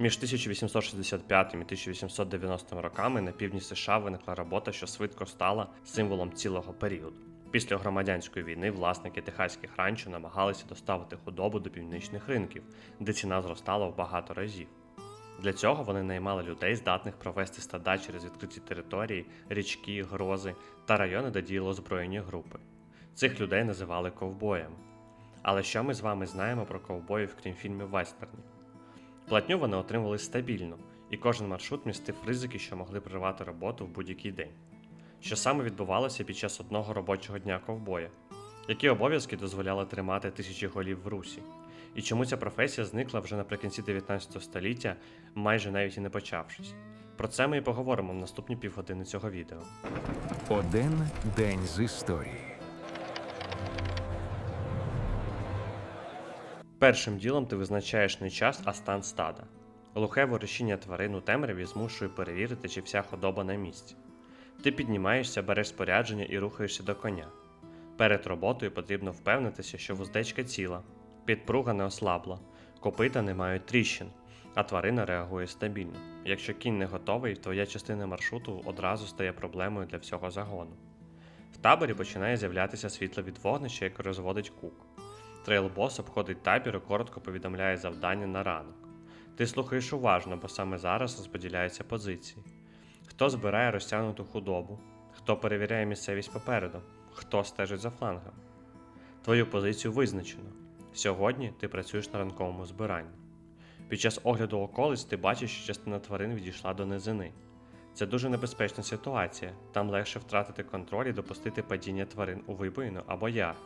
Між 1865 і 1890 роками на півдні США виникла робота, що швидко стала символом цілого періоду. Після громадянської війни власники техаських ранчо намагалися доставити худобу до північних ринків, де ціна зростала в багато разів. Для цього вони наймали людей, здатних провести стада через відкриті території, річки, грози та райони, де діяли озброєні групи. Цих людей називали ковбоями. Але що ми з вами знаємо про ковбоїв, крім фільмів вестернів? Платню вони отримували стабільно, і кожен маршрут містив ризики, що могли привати роботу в будь-який день. Що саме відбувалося під час одного робочого дня ковбоя? Які обов'язки дозволяли тримати тисячі голів в русі? І чому ця професія зникла вже наприкінці 19 століття, майже навіть і не почавшись? Про це ми і поговоримо в наступні півгодини цього відео. Один день з історії. Першим ділом ти визначаєш не час, а стан стада. Глухе ворушіння тварин у темряві змушує перевірити, чи вся худоба на місці. Ти піднімаєшся, береш спорядження і рухаєшся до коня. Перед роботою потрібно впевнитися, що вуздечка ціла, підпруга не ослабла, копита не мають тріщин, а тварина реагує стабільно. Якщо кінь не готовий, твоя частина маршруту одразу стає проблемою для всього загону. В таборі починає з'являтися світло від вогнища, яке розводить кук. Трейлбос обходить табір і коротко повідомляє завдання на ранок. Ти слухаєш уважно, бо саме зараз розподіляються позиції. Хто збирає розтягнуту худобу, хто перевіряє місцевість попереду, хто стежить за флангом. Твою позицію визначено. Сьогодні ти працюєш на ранковому збиранні. Під час огляду околиць ти бачиш, що частина тварин відійшла до низини. Це дуже небезпечна ситуація, там легше втратити контроль і допустити падіння тварин у вибоїну або яр.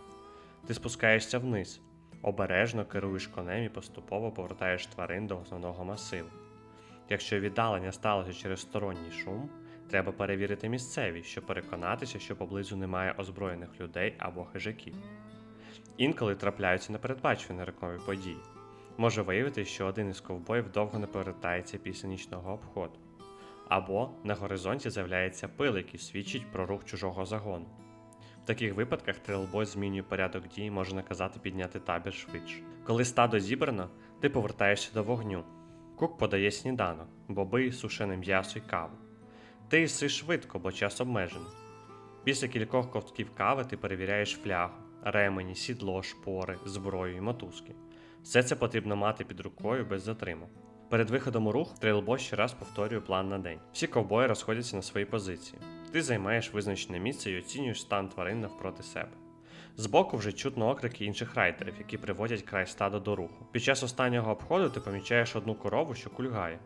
Ти спускаєшся вниз, обережно керуєш конем і поступово повертаєш тварин до основного масиву. Якщо віддалення сталося через сторонній шум, треба перевірити місцевість, щоб переконатися, що поблизу немає озброєних людей або хижаків. Інколи трапляються непередбачувані рикові події. Може виявитися, що один із ковбоїв довго не повертається після нічного обходу. Або на горизонті з'являється пил, який свідчить про рух чужого загону. В таких випадках трилбой змінює порядок дій і може наказати підняти табір швидше. Коли стадо зібрано, ти повертаєшся до вогню. Кук подає сніданок, боби, сушене м'ясо і каву. Ти їси швидко, бо час обмежений. Після кількох ковтків кави ти перевіряєш флягу, ремені, сідло, шпори, зброю і мотузки. Все це потрібно мати під рукою без затримок. Перед виходом у рух трейлбо ще раз повторює план на день. Всі ковбої розходяться на свої позиції. Ти займаєш визначене місце і оцінюєш стан тварин навпроти себе. Збоку вже чутно окрики інших райдерів, які приводять край стада до руху. Під час останнього обходу ти помічаєш одну корову, що кульгає.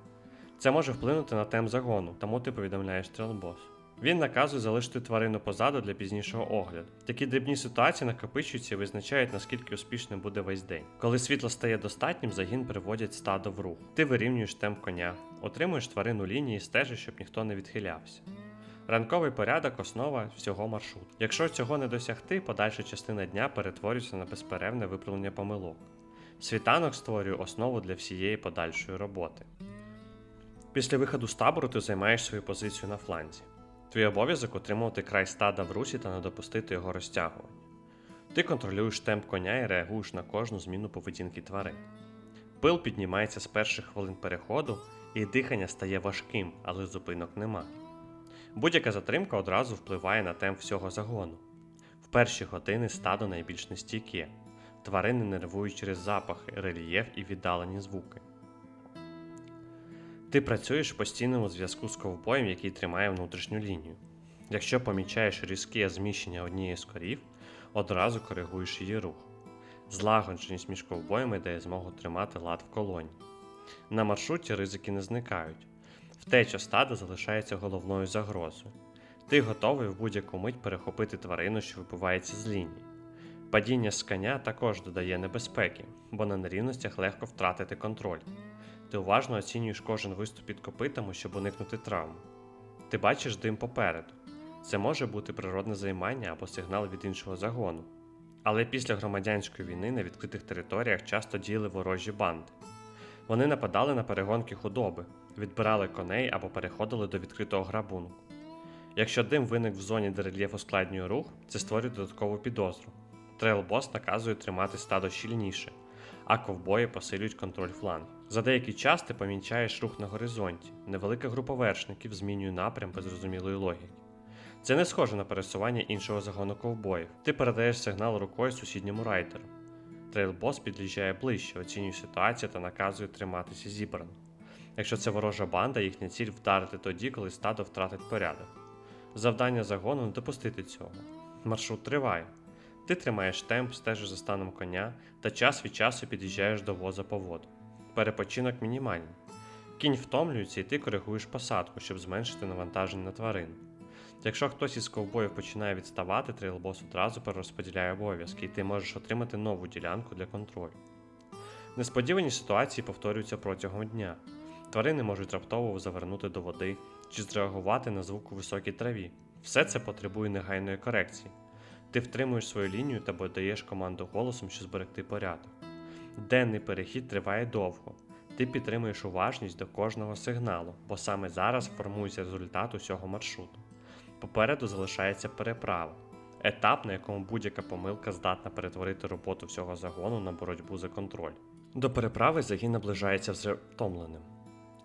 Це може вплинути на темп загону, тому ти повідомляєш стрілбос. Він наказує залишити тварину позаду для пізнішого огляду. Такі дрібні ситуації накопичуються і визначають, наскільки успішним буде весь день. Коли світло стає достатнім, загін приводять стадо в рух. Ти вирівнюєш темп коня, отримуєш тварину лінії стежиш, щоб ніхто не відхилявся. Ранковий порядок основа всього маршруту. Якщо цього не досягти, подальша частина дня перетворюється на безперервне виправлення помилок. Світанок створює основу для всієї подальшої роботи. Після виходу з табору ти займаєш свою позицію на фланзі. Твій обов'язок утримувати край стада в русі та не допустити його розтягування. Ти контролюєш темп коня і реагуєш на кожну зміну поведінки тварин. Пил піднімається з перших хвилин переходу, і дихання стає важким, але зупинок нема. Будь-яка затримка одразу впливає на темп всього загону. В перші години стадо найбільш нестійке. Тварини нервують через запахи, рельєф і віддалені звуки. Ти працюєш в постійному зв'язку з ковбоєм, який тримає внутрішню лінію. Якщо помічаєш різке зміщення однієї з корів, одразу коригуєш її рух. Злагодженість між ковбоями дає змогу тримати лад в колоні. На маршруті ризики не зникають. Втеча стада залишається головною загрозою. Ти готовий в будь-яку мить перехопити тварину, що вибивається з лінії. Падіння з коня також додає небезпеки, бо на нерівностях легко втратити контроль. Ти уважно оцінюєш кожен виступ під копитами, щоб уникнути травм. Ти бачиш дим попереду. Це може бути природне займання або сигнал від іншого загону. Але після громадянської війни на відкритих територіях часто діяли ворожі банди. Вони нападали на перегонки худоби, відбирали коней або переходили до відкритого грабунку. Якщо дим виник в зоні, де рельєф ускладнює рух, це створює додаткову підозру. Трейлбос наказує тримати стадо щільніше, а ковбої посилюють контроль флангів. За деякий час ти помічаєш рух на горизонті. Невелика група вершників змінює напрям без зрозумілої логіки. Це не схоже на пересування іншого загону ковбоїв. Ти передаєш сигнал рукою сусідньому райдеру. Трейлбос під'їжджає ближче, оцінює ситуацію та наказує триматися зібрано. Якщо це ворожа банда, їхня ціль вдарити тоді, коли стадо втратить порядок. Завдання загону не допустити цього. Маршрут триває. Ти тримаєш темп, стежиш за станом коня та час від часу під'їжджаєш до воза по воду. Перепочинок мінімальний. Кінь втомлюється і ти коригуєш посадку, щоб зменшити навантаження на тварину. Якщо хтось із ковбоїв починає відставати, трейлбос одразу перерозподіляє обов'язки, і ти можеш отримати нову ділянку для контролю. Несподівані ситуації повторюються протягом дня. Тварини можуть раптово завернути до води чи зреагувати на звук у високій траві. Все це потребує негайної корекції. Ти втримуєш свою лінію та даєш команду голосом, щоб зберегти порядок. Денний перехід триває довго. Ти підтримуєш уважність до кожного сигналу, бо саме зараз формується результат усього маршруту. Попереду залишається переправа, етап, на якому будь-яка помилка здатна перетворити роботу всього загону на боротьбу за контроль. До переправи загін наближається вже втомленим.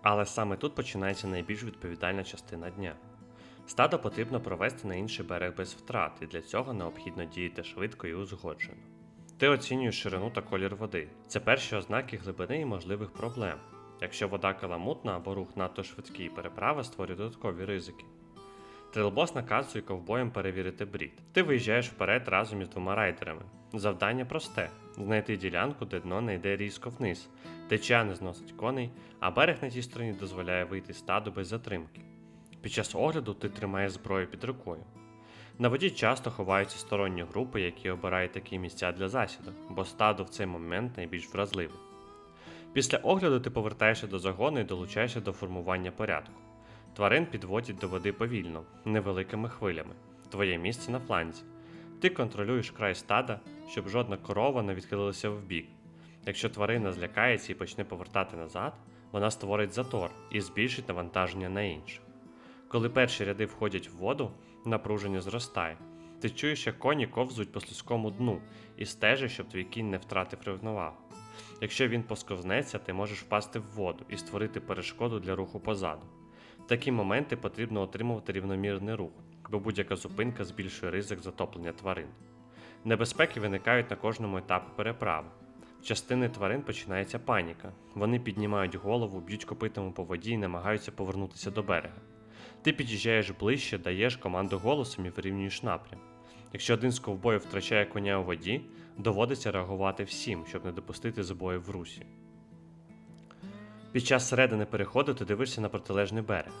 Але саме тут починається найбільш відповідальна частина дня. Стадо потрібно провести на інший берег без втрат, і для цього необхідно діяти швидко і узгоджено. Ти оцінюєш ширину та колір води. Це перші ознаки глибини і можливих проблем. Якщо вода каламутна або рух надто швидкий, переправа створює додаткові ризики. Трилбос наказує ковбоям перевірити брід. Ти виїжджаєш вперед разом із двома райдерами. Завдання просте: знайти ділянку, де дно не йде різко вниз, теча не зносить коней, а берег на тій стороні дозволяє вийти стаду без затримки. Під час огляду ти тримаєш зброю під рукою. На воді часто ховаються сторонні групи, які обирають такі місця для засідок, бо стадо в цей момент найбільш вразливе. Після огляду ти повертаєшся до загону і долучаєшся до формування порядку. Тварин підводять до води повільно, невеликими хвилями. Твоє місце на фланзі. Ти контролюєш край стада, щоб жодна корова не відхилилася вбік. Якщо тварина злякається і почне повертати назад, вона створить затор і збільшить навантаження на інших. Коли перші ряди входять в воду, напруження зростає. Ти чуєш, як коні ковзуть по слизькому дну і стежиш, щоб твій кінь не втратив рівновагу. Якщо він посковзнеться, ти можеш впасти в воду і створити перешкоду для руху позаду. В такі моменти потрібно отримувати рівномірний рух, бо будь-яка зупинка збільшує ризик затоплення тварин. Небезпеки виникають на кожному етапі переправи. В частини тварин починається паніка. Вони піднімають голову, б'ють копитами по воді і намагаються повернутися до берега. Ти під'їжджаєш ближче, даєш команду голосом і вирівнюєш напрям. Якщо один з ковбоїв втрачає коня у воді, доводиться реагувати всім, щоб не допустити збоїв в русі. Під час середини переходу ти дивишся на протилежний берег.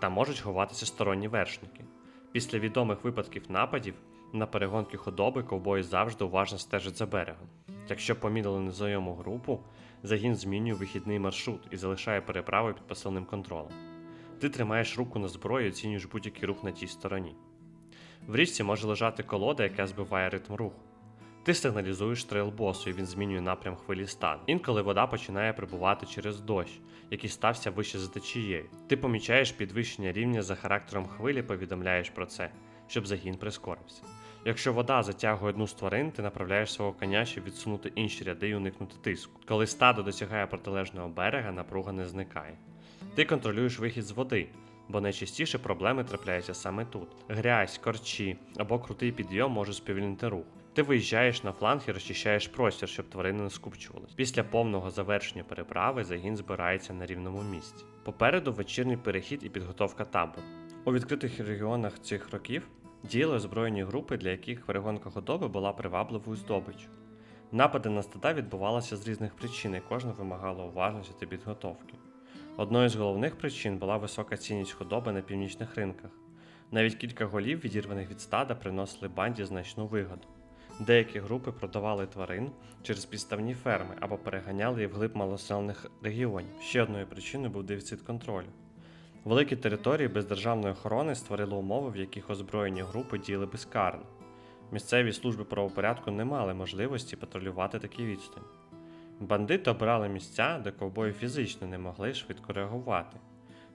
Там можуть ховатися сторонні вершники. Після відомих випадків нападів на перегонки худоби ковбої завжди уважно стежать за берегом. Якщо помітили незнайому групу, загін змінює вихідний маршрут і залишає переправу під посиленим контролем. Ти тримаєш руку на зброю і оцінюєш будь-який рух на тій стороні. В річці може лежати колода, яка збиває ритм руху. Ти сигналізуєш трейлбосу, і він змінює напрям хвилі стану. Інколи вода починає прибувати через дощ, який стався вище за течією. Ти помічаєш підвищення рівня за характером хвилі, повідомляєш про це, щоб загін прискорився. Якщо вода затягує одну з тварин, ти направляєш свого коня, щоб відсунути інші ряди і уникнути тиску. Коли стадо досягає протилежного берега, напруга не зникає. Ти контролюєш вихід з води, бо найчастіше проблеми трапляються саме тут. Грязь, корчі або крутий підйом можуть сповільнити рух. Ти виїжджаєш на фланг і розчищаєш простір, щоб тварини не скупчувались. Після повного завершення переправи загін збирається на рівному місці. Попереду вечірній перехід і підготовка табору. У відкритих регіонах цих років діяли озброєні групи, для яких перегонка худоби була привабливою здобиччю. Напади на стада відбувалися з різних причин, і кожна вимагала уважності та підготовки. Одною з головних причин була висока цінність худоби на північних ринках. Навіть кілька голів, відірваних від стада, приносили банді значну вигоду. Деякі групи продавали тварин через підставні ферми або переганяли їх вглиб малоселених регіонів. Ще одною причиною був дефіцит контролю. Великі території без державної охорони створили умови, в яких озброєні групи діяли безкарно. Місцеві служби правопорядку не мали можливості патрулювати такі відстані. Бандити обирали місця, де ковбої фізично не могли швидко реагувати.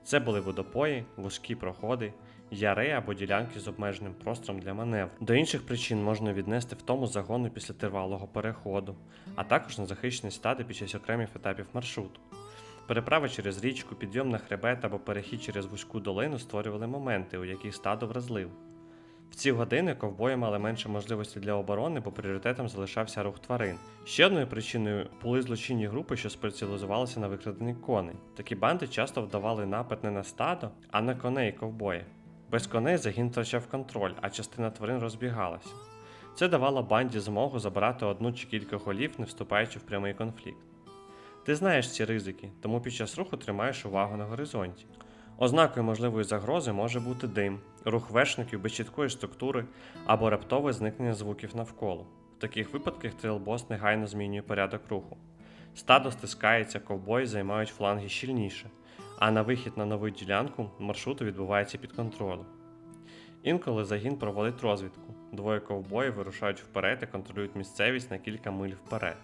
Це були водопої, вузькі проходи, яри або ділянки з обмеженим простором для маневру. До інших причин можна віднести втому загону після тривалого переходу, а також незахищені стади під час окремих етапів маршруту. Переправи через річку, підйом на хребет або перехід через вузьку долину створювали моменти, у яких стадо вразливо. В ці години ковбої мали менше можливості для оборони, бо пріоритетом залишався рух тварин. Ще одною причиною були злочинні групи, що спеціалізувалися на викраденні коней. Такі банди часто вдавали напад не на стадо, а на коней ковбоїв. Без коней загін втрачав контроль, а частина тварин розбігалася. Це давало банді змогу забрати одну чи кілька голів, не вступаючи в прямий конфлікт. Ти знаєш ці ризики, тому під час руху тримаєш увагу на горизонті. Ознакою можливої загрози може бути дим, рух вершників без чіткої структури або раптове зникнення звуків навколо. В таких випадках трилбос негайно змінює порядок руху. Стадо стискається, ковбої займають фланги щільніше, а на вихід на нову ділянку маршруту відбувається під контролем. Інколи загін проводить розвідку. Двоє ковбоїв вирушають вперед і контролюють місцевість на кілька миль вперед.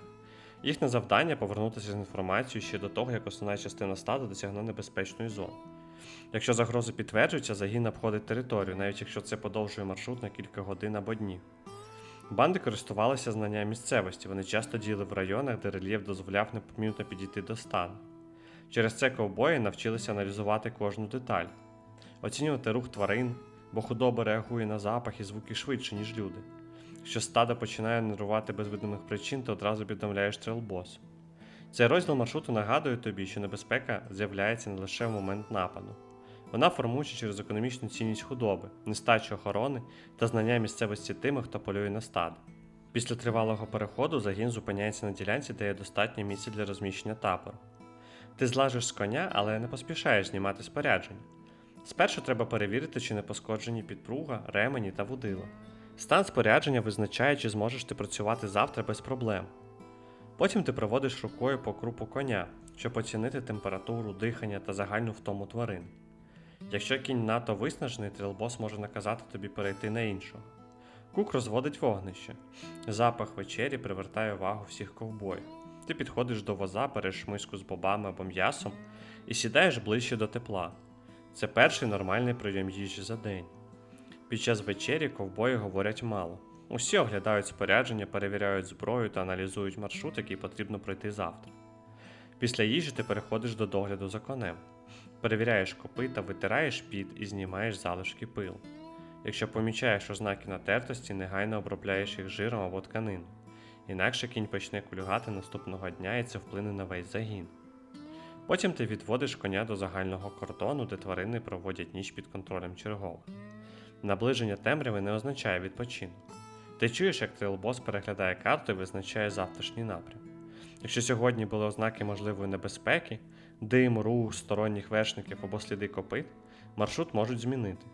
Їхнє завдання повернутися з інформацією ще до того, як основна частина стаду досягне небезпечної зони. Якщо загрози підтверджуються, загін обходить територію, навіть якщо це подовжує маршрут на кілька годин або днів. Банди користувалися знанням місцевості, вони часто діяли в районах, де рельєф дозволяв непомітно підійти до стану. Через це ковбої навчилися аналізувати кожну деталь, оцінювати рух тварин, бо худоба реагує на запах і звуки швидше, ніж люди. Якщо стадо починає нервувати без видимих причин, то одразу піддамляєш трилбос. Цей розділ маршруту нагадує тобі, що небезпека з'являється не лише в момент нападу. Вона формується через економічну цінність худоби, нестачу охорони та знання місцевості тими, хто полює на стадо. Після тривалого переходу загін зупиняється на ділянці, де є достатньо місця для розміщення табору. Ти злажиш з коня, але не поспішаєш знімати спорядження. Спершу треба перевірити, чи не пошкоджені підпруга, ремені та вудила. Стан спорядження визначає, чи зможеш ти працювати завтра без проблем. Потім ти проводиш рукою по крупу коня, щоб оцінити температуру, дихання та загальну втому тварин. Якщо кінь надто виснажений, трилбос може наказати тобі перейти на іншого. Кук розводить вогнище. Запах вечері привертає увагу всіх ковбоїв. Ти підходиш до воза, береш миску з бобами або м'ясом і сідаєш ближче до тепла. Це перший нормальний прийом їжі за день. Під час вечері ковбої говорять мало. Усі оглядають спорядження, перевіряють зброю та аналізують маршрут, який потрібно пройти завтра. Після їжі ти переходиш до догляду за конем. Перевіряєш копита, витираєш під і знімаєш залишки пилу. Якщо помічаєш ознаки натертості, негайно обробляєш їх жиром або тканину. Інакше кінь почне кульгати наступного дня і це вплине на весь загін. Потім ти відводиш коня до загального кордону, де тварини проводять ніч під контролем чергових. Наближення темряви не означає відпочинок. Ти чуєш, як трилбос переглядає карту і визначає завтрашній напрям. Якщо сьогодні були ознаки можливої небезпеки, дим, рух, сторонніх вершників або сліди копит, маршрут можуть змінити.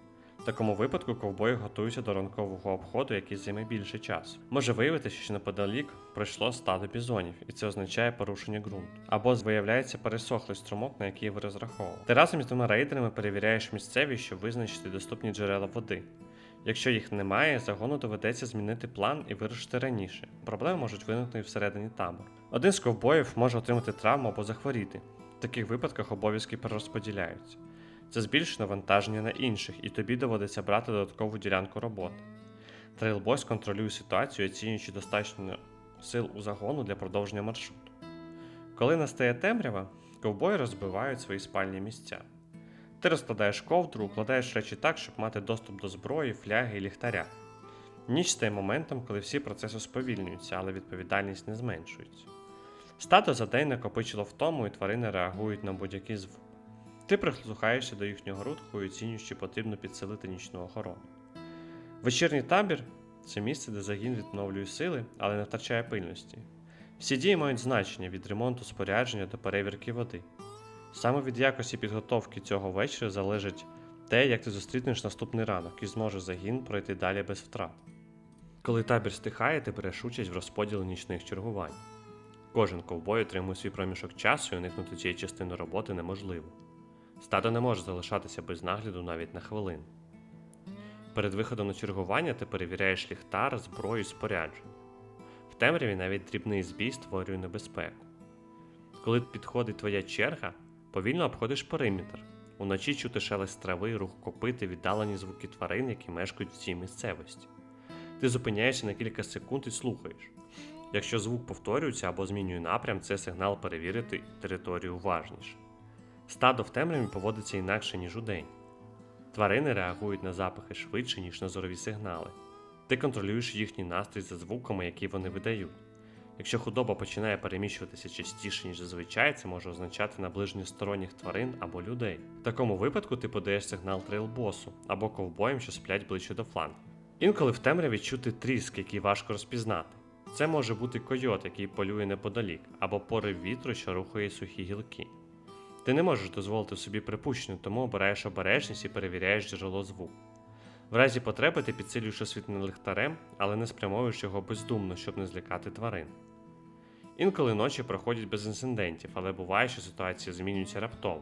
В такому випадку ковбої готуються до ранкового обходу, який займе більше часу. Може виявитися, що неподалік пройшло стадо бізонів, і це означає порушення ґрунту. Або виявляється пересохлий струмок, на який ви розраховували. Ти разом із двома рейдерами перевіряєш місцевість, щоб визначити доступні джерела води. Якщо їх немає, загону доведеться змінити план і вирушити раніше. Проблеми можуть виникнути всередині табору. Один з ковбоїв може отримати травму або захворіти. В таких випадках обов'язки перерозподіляються. Це збільшить навантаження на інших, і тобі доводиться брати додаткову ділянку роботи. Трейлбойс контролює ситуацію, оцінюючи достатньо сил у загону для продовження маршруту. Коли настає темрява, ковбої розбивають свої спальні місця. Ти розкладаєш ковдру, укладаєш речі так, щоб мати доступ до зброї, фляги і ліхтаря. Ніч стає моментом, коли всі процеси сповільнюються, але відповідальність не зменшується. Стадо за день накопичило втому, і тварини реагують на будь-який звук. Ти прислухаєшся до їхнього рудку і оцінюєш, чи потрібно підсилити нічну охорону. Вечірній табір це місце, де загін відновлює сили, але не втрачає пильності. Всі дії мають значення від ремонту спорядження до перевірки води. Саме від якості підготовки цього вечора залежить те, як ти зустрінеш наступний ранок і зможеш загін пройти далі без втрат. Коли табір стихає, ти береш участь в розподілі нічних чергувань. Кожен ковбой отримує свій проміжок часу і уникнути цієї частини роботи неможливо. Стадо не може залишатися без нагляду навіть на хвилину. Перед виходом на чергування ти перевіряєш ліхтар, зброю і спорядження. В темряві навіть дрібний збій створює небезпеку. Коли підходить твоя черга, повільно обходиш периметр. Уночі чути шелест трави, рух копити, віддалені звуки тварин, які мешкають в цій місцевості. Ти зупиняєшся на кілька секунд і слухаєш. Якщо звук повторюється або змінює напрям, це сигнал перевірити територію уважніше. Стадо в темряві поводиться інакше, ніж удень. Тварини реагують на запахи швидше, ніж на зорові сигнали. Ти контролюєш їхній настрій за звуками, які вони видають. Якщо худоба починає переміщуватися частіше, ніж зазвичай, це може означати наближення сторонніх тварин або людей. В такому випадку ти подаєш сигнал трейлбосу або ковбоям, що сплять ближче до флангу. Інколи в темряві чути тріск, який важко розпізнати. Це може бути койот, який полює неподалік, або порив вітру, що рухає сухі гілки. Ти не можеш дозволити собі припущення, тому обираєш обережність і перевіряєш джерело звуку. В разі потреби ти підсилюєш освітлення ліхтарем, але не спрямовуєш його бездумно, щоб не злякати тварин. Інколи ночі проходять без інцидентів, але буває, що ситуація змінюється раптово.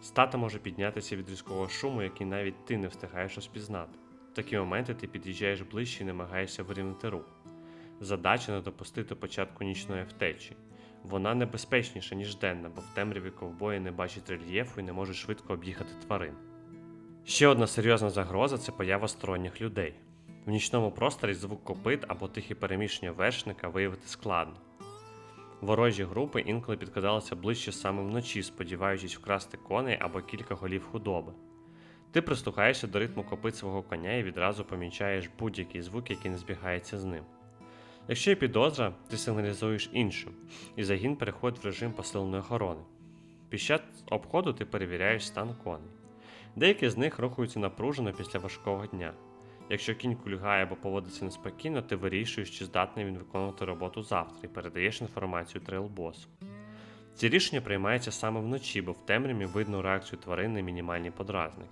Стата може піднятися від різкого шуму, який навіть ти не встигаєш розпізнати. В такі моменти ти під'їжджаєш ближче і намагаєшся вирівняти рух. Задача не допустити початку нічної втечі. Вона небезпечніша, ніж денна, бо в темряві ковбої не бачать рельєфу і не можуть швидко об'їхати тварин. Ще одна серйозна загроза це поява сторонніх людей. В нічному просторі звук копит або тихе переміщення вершника виявити складно. Ворожі групи інколи підкидалися ближче саме вночі, сподіваючись вкрасти коней або кілька голів худоби. Ти прислухаєшся до ритму копит свого коня і відразу помічаєш будь-який звук, який не збігається з ним. Якщо є підозра, ти сигналізуєш іншим, і загін переходить в режим посиленої охорони. Під час обходу ти перевіряєш стан коней. Деякі з них рухаються напружено після важкого дня. Якщо кінь кульгає або поводиться неспокійно, ти вирішуєш, чи здатний він виконувати роботу завтра і передаєш інформацію трейлбосу. Ці рішення приймаються саме вночі, бо в темряві видно реакцію тварин на мінімальні подразники.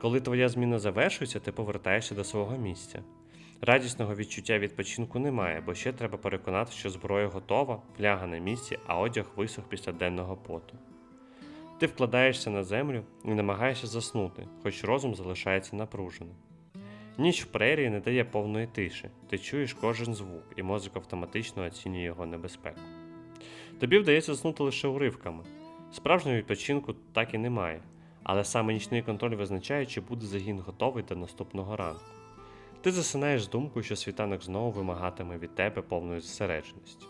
Коли твоя зміна завершується, ти повертаєшся до свого місця. Радісного відчуття відпочинку немає, бо ще треба переконати, що зброя готова, фляга на місці, а одяг висох після денного поту. Ти вкладаєшся на землю і намагаєшся заснути, хоч розум залишається напруженим. Ніч в прерії не дає повної тиші, ти чуєш кожен звук, і мозок автоматично оцінює його небезпеку. Тобі вдається заснути лише уривками. Справжнього відпочинку так і немає, але саме нічний контроль визначає, чи буде загін готовий до наступного ранку. Ти засинаєш з думкою, що світанок знову вимагатиме від тебе повної зосередженості.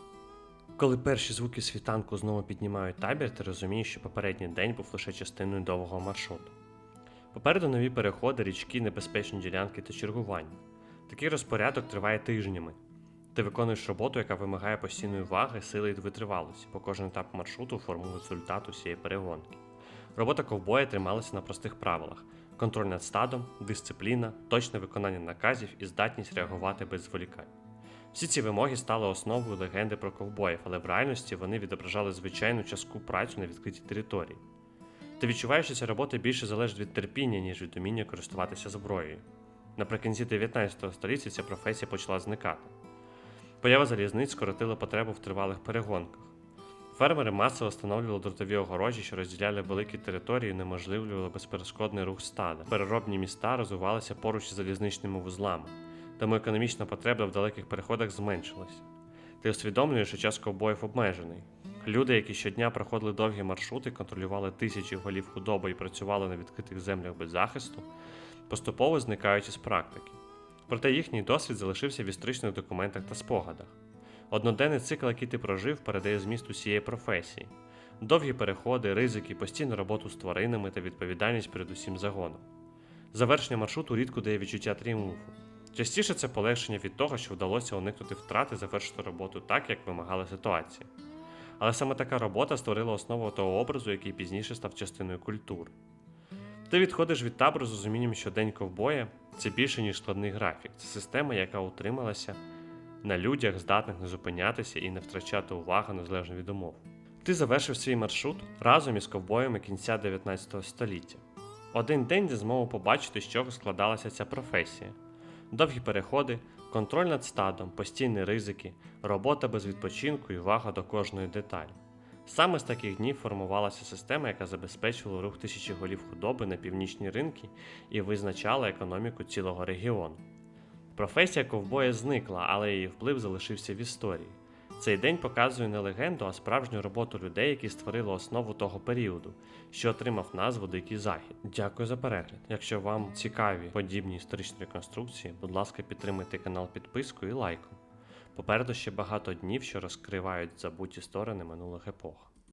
Коли перші звуки світанку знову піднімають табір, ти розумієш, що попередній день був лише частиною довгого маршруту. Попереду нові переходи, річки, небезпечні ділянки та чергування. Такий розпорядок триває тижнями. Ти виконуєш роботу, яка вимагає постійної уваги, сили і витривалості, бо кожен етап маршруту формує результат усієї перегонки. Робота ковбоя трималася на простих правилах: контроль над стадом, дисципліна, точне виконання наказів і здатність реагувати без зволікань. Всі ці вимоги стали основою легенди про ковбоїв, але в реальності вони відображали звичайну частку працю на відкритій території. Ти відчуваєш, що ця робота більше залежить від терпіння, ніж від уміння користуватися зброєю. Наприкінці 19 століття ця професія почала зникати. Поява залізниць скоротила потребу в тривалих перегонках. Фермери масово встановлювали дротові огорожі, що розділяли великі території неможливлювали безперешкодний рух стада. Переробні міста розвивалися поруч із залізничними вузлами, тому економічна потреба в далеких переходах зменшилася. Ти усвідомлюєш, що час ковбоїв обмежений. Люди, які щодня проходили довгі маршрути, контролювали тисячі голів худоби і працювали на відкритих землях без захисту, поступово зникають із практики. Проте їхній досвід залишився в історичних документах та спогадах. Одноденний цикл, який ти прожив, передає зміст усієї професії. Довгі переходи, ризики, постійну роботу з тваринами та відповідальність перед усім загоном. Завершення маршруту рідко дає відчуття тріумфу. Частіше це полегшення від того, що вдалося уникнути втрати, завершити роботу так, як вимагала ситуація. Але саме така робота створила основу того образу, який пізніше став частиною культури. Ти відходиш від табору з розумінням, що день ковбоя це більше, ніж складний графік. Це система, яка утрималася на людях, здатних не зупинятися і не втрачати увагу незалежно від умов. Ти завершив свій маршрут разом із ковбоями кінця 19 століття. Один день де змогу побачити, з чого складалася ця професія: довгі переходи, контроль над стадом, постійні ризики, робота без відпочинку і увага до кожної деталі. Саме з таких днів формувалася система, яка забезпечувала рух тисячі голів худоби на північні ринки і визначала економіку цілого регіону. Професія ковбоя зникла, але її вплив залишився в історії. Цей день показує не легенду, а справжню роботу людей, які створили основу того періоду, що отримав назву Дикий Захід. Дякую за перегляд. Якщо вам цікаві подібні історичні реконструкції, будь ласка, підтримайте канал підпискою і лайком. Попереду ще багато днів, що розкривають забуті сторони минулих епох.